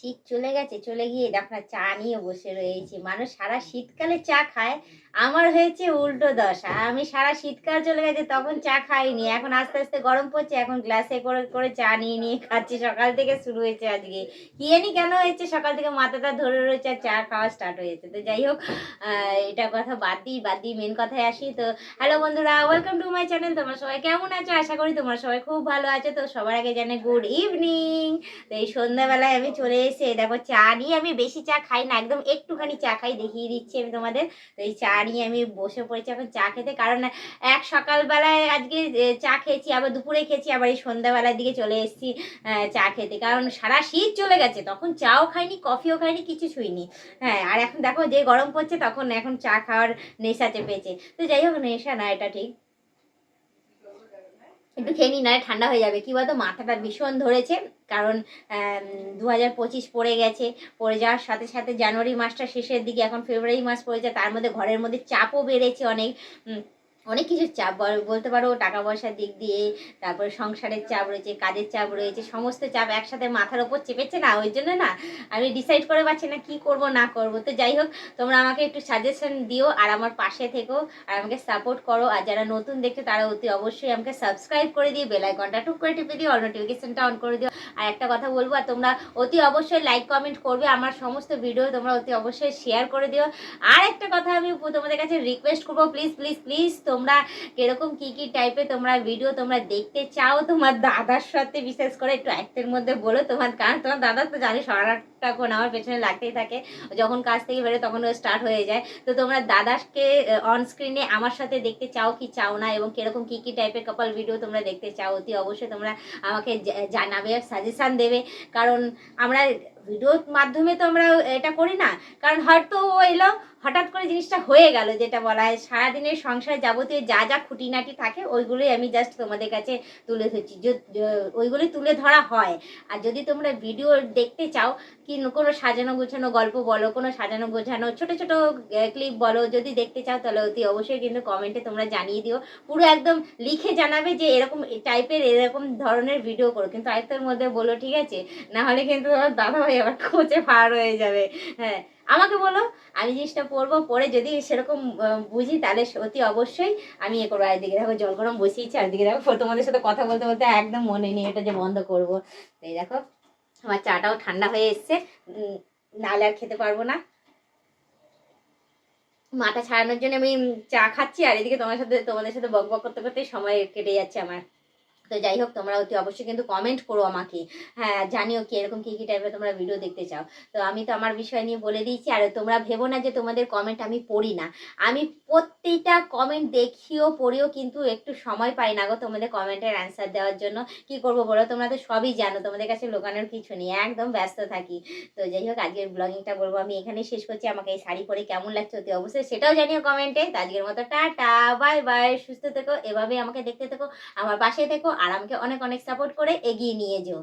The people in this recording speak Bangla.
শীত চলে গেছে, চলে গিয়ে দেখো চা নিয়ে বসে রয়েছে। মানুষ সারা শীতকালে চা খায়, আমার হয়েছে উল্টো দশা। আমি সারা শীতকাল চলে গেছে, তখন চা খাইনি। এখন আস্তে আস্তে গরম পড়ছে, এখন গ্লাসে করে করে চা নিয়ে নিয়ে খাচ্ছি। সকাল থেকে শুরু হয়েছে আজকে। কি জানি কেন হয়েছে? সকাল থেকে মাথাটা ধরে রয়েছে আর চা খাওয়া স্টার্ট হয়েছে। তো যাই হোক এটা কথা বাদ দিই বাদ দিই মেন কথায় আসি। তো হ্যালো বন্ধুরা ওয়েলকাম টু মাই চ্যানেল তোমরা সবাই কেমন আছো? আশা করি তোমরা সবাই খুব ভালো আছো। তো সবার আগে জানে গুড ইভিনিং তো এই সন্ধ্যাবেলায় আমি চলে এসে দেখো চা নিয়ে আমি বেশি চা খাই না, একদম একটুখানি চা খাই দেখিয়ে দিচ্ছি আমি তোমাদের। তো এই চা নিয়ে আমি বসে পড়েছি এখন চা খেতে, কারণ এক সকালবেলায় আজকে চা খেয়েছি, আবার দুপুরে খেয়েছি, আবার এই সন্ধ্যাবেলার দিকে চলে এসেছি চা খেতে। কারণ সারা শীত চলে গেছে, তখন চাও খাইনি, কফিও খাইনি, কিছু ছুঁইনি। হ্যাঁ আর এখন দেখো যে গরম পড়ছে, তখন এখন চা খাওয়ার নেশা চেপেছে। তো যাই হোক, নেশা না, এটা ঠিক। একটু খেয়ে নিই না ঠান্ডা হয়ে যাবে। কি বলতো, মাথাটা ভীষণ ধরেছে, কারণ দু হাজার পঁচিশ পড়ে গেছে। পড়ে যাওয়ার সাথে সাথে জানুয়ারি মাসটা শেষের দিকে, এখন ফেব্রুয়ারি মাস পড়েছে, তার মধ্যে ঘরের মধ্যে চাপও বেড়েছে অনেক। অনেক কিছু চাপ, বল- বলতে পারো টাকা পয়সার দিক দিয়ে, তারপরে সংসারের চাপ রয়েছে, কাজের চাপ রয়েছে, সমস্ত চাপ একসাথে মাথার ওপর চেপেছে না, ওই জন্য না আমি ডিসাইড করে পাচ্ছি না কি করব, না করব। তো যাই হোক, তোমরা আমাকে একটু সাজেশন দিও, আর আমার পাশে থেকো, আর আমাকে সাপোর্ট করো, আর যারা নতুন দেখছ তারা অতি অবশ্যই আমাকে সাবস্ক্রাইব করে দিয়ে বেল আইকনটা টুক করে টিপে দিও অল নোটিফিকেশনটা অন করে দিও। আর একটা কথা বলব, আর তোমরা অতি অবশ্যই লাইক কমেন্ট করবে, আমার সমস্ত ভিডিও তোমরা অতি অবশ্যই শেয়ার করে দিও। আর একটা কথা আমি তোমাদের কাছে রিকোয়েস্ট করব প্লিজ প্লিজ প্লিজ তোমরা কীরকম কি কি টাইপের তোমরা ভিডিও তোমরা দেখতে চাও? তোমার দাদার সাথে বিশেষ করে একটু অ্যাক্টের মধ্যে বলো তোমার, কারণ তোমার দাদা তো জানি সারাটাক্ষণ আমার পেছনে লাগতেই থাকে। যখন কাজ থেকে বেরোয় তখন ও স্টার্ট হয়ে যায়। তো তোমরা দাদাকে অন স্ক্রিনে আমার সাথে দেখতে চাও কি চাও না? এবং কীরকম কি কি টাইপের কপাল ভিডিও তোমরা দেখতে চাও? অতি অবশ্যই তোমরা আমাকে জানাবে সাজেশান দেবে। কারণ আমরা ভিডিওর মাধ্যমে তো আমরা এটা করি না। কারণ হয়তো ও এলো, হঠাৎ করে জিনিসটা হয়ে গেল, যেটা বলা হয় সারাদিনের সংসার যাবতীয় যা যা খুঁটিনাটি থাকে, ওইগুলোই আমি জাস্ট তোমাদের কাছে তুলে ধরছি। ওইগুলোই তুলে ধরা হয়। আর যদি তোমরা ভিডিও দেখতে চাও, কি কোনো সাজানো গোছানো গল্প বলো, কোনো সাজানো গোছানো ছোট ছোট ক্লিপ বলো, যদি দেখতে চাও, তাহলে অতি অবশ্যই কিন্তু কমেন্টে তোমরা জানিয়ে দিও। পুরো একদম লিখে জানাবে যে এরকম টাইপের এরকম ধরনের ভিডিও করো। কিন্তু আয়ত্তের মধ্যে বলো, ঠিক আছে? না হলে কিন্তু আমার দাদা ভাই আবার খোঁজে ফার হয়ে যাবে। হ্যাঁ আমাকে বলো, আমি জিনিসটা পরবো, পরে যদি সেরকম বুঝি, তাহলে অতি অবশ্যই আমি এ করব। এদিকে দেখো, জল গরম বসিয়েছি, আর দেখো, তোমাদের সাথে কথা বলতে বলতে একদম মনে নেই এটা যে বন্ধ করব। এই দেখো, আমার চাটাও ঠান্ডা হয়ে এসছে নাহলে আর খেতে পারব না। মাথা ছাড়ানোর জন্য আমি চা খাচ্ছি, আর এদিকে তোমার সাথে, তোমাদের সাথে বক বক করতে করতে সময় কেটে যাচ্ছে আমার। তো যাই হোক, তোমরা অতি অবশ্যই কিন্তু কমেন্ট করো আমাকে। হ্যাঁ জানিও কি, এরকম কী কী টাইপের তোমরা ভিডিও দেখতে চাও। তো আমি তো আমার বিষয় নিয়ে বলে দিয়েছি, আর তোমরা ভেবো না যে তোমাদের কমেন্ট আমি পড়ি না। আমি প্রত্যেকটা কমেন্ট দেখিও, পড়িও, কিন্তু একটু সময় পাই না গো তোমাদের কমেন্টের অ্যান্সার দেওয়ার জন্য। কি করব বলো? তোমরা তো সবই জানো, তোমাদের কাছে লোকানোর কিছু নেই, একদম ব্যস্ত থাকি। তো যাই হোক, আজকের ব্লগিংটা বলব, আমি এখানেই শেষ করছি। আমাকে এই শাড়ি পরে কেমন লাগছে অতি অবশ্যই সেটাও জানিও কমেন্টে তো আজকের মতো টাটা বাই বাই সুস্থ থেকো, এভাবেই আমাকে দেখতে থেকো, আমার পাশে থেকো। আর আমাকে অনেক অনেক সাপোর্ট করে এগিয়ে নিয়ে যেও।